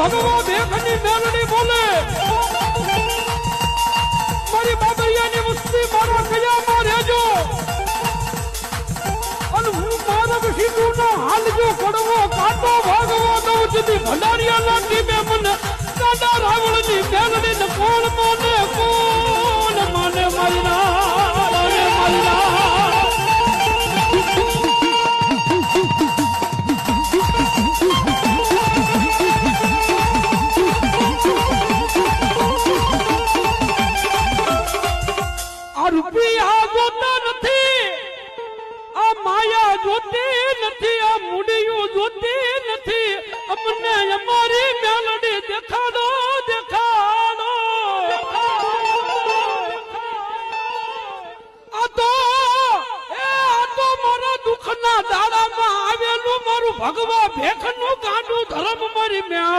ભગવા ભેખની મેલડી બોલે. મારી બાબરિયાની મુસ્તી મારા કયામાં રહેજો. અને હું માનવ સિંધુનો હાલજો કડવો કાંટો ભાગવો સુધી ભંડારીયાના ટીમે મને દાદા રાવળની મેલડી ને કોણ માને આ રૂપિયા જોતા નથી. આ માયા જોતી નથી, આ મૂડીયું જોતી નથી. અમને અમારી મેલડી દેખાડો દેખાડો. આ તો, એ આ તો મારા દુઃખના દાડામાં આવેલું મારું ભગવા ભેખનું ગાંડું ધર્મ મરી મેલ